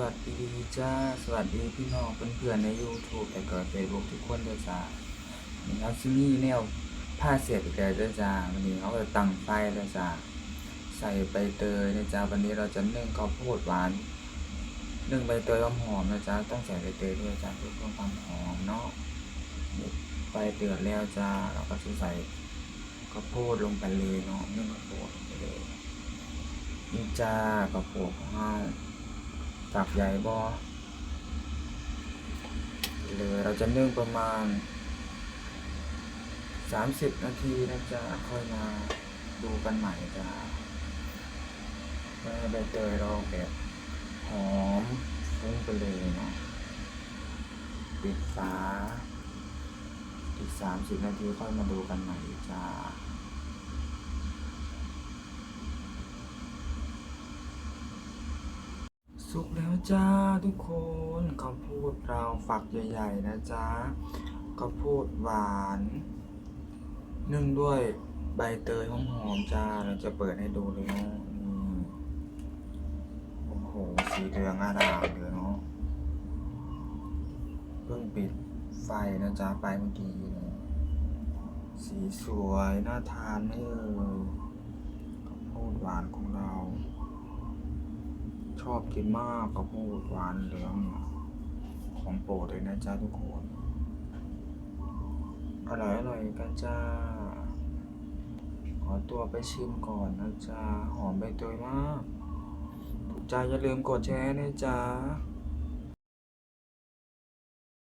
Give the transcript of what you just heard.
วัสดีจ้า สวัสดีพี่น้องเพื่อนๆใน YouTube แต่ก็เฟซบุ๊กทุกคนด้วยจ้านี่ครับที่นี่แนวผ้าเสียบอีกแล้วด้วยจ้าวันนี้เขาจะตั้งไฟแล้วยจ้าใส่ใบเตยนะจ้าวันนี้เราจะนึ่งข้าวโพดหวานนึ่งใบเตยหอมๆนะจ้าต้องใส่ใบเตยด้วยจ้าเพื่อเพิ่มความหอมเนาะไฟเดือดแล้วจ้าเราก็จะใส่ข้าวโพดลงไปเลยเนาะนึ่งข้าวโพดลงไปเลยนี่จ้าข้าวโพดของเรา ตักใหญ่บอเลยเราจะนึ่งประมาณ 30 นาทีนะจ๊ะค่อยมาดูกันใหม่จ้ะเมื่อใบเตยเราแบบหอมฟุ้งไปเลยเนาะปิดฝาอีก 30 นาทีค่อยมาดูกันใหม่จ้า สุกแล้วจ้าทุกคนข้าวโพดเราฝักใหญ่ๆนะจ๊ะข้าวโพดหวาน นึ่งด้วยใบเตยหอมๆจ้าเราจะเปิดให้ดูเลยเนาะโอ้โหสีเหลืองอารามเลยเนาะเพิ่งปิดไฟนะจ๊ะไปเมื่อกี้ สีสวยน่าทานไหม่เอ่ยข้าวโพดหวานของเรา ชอบกินมากกับพูดหวานเหลืองของโปรดเลยนะจ๊ะทุกคนอร่อยอร่อยกันจ้า ขอตัวไปชิมก่อนนะจ๊ะหอมใบเตยมากถูกใจอย่าลืมกดแชร์นะจ๊ะ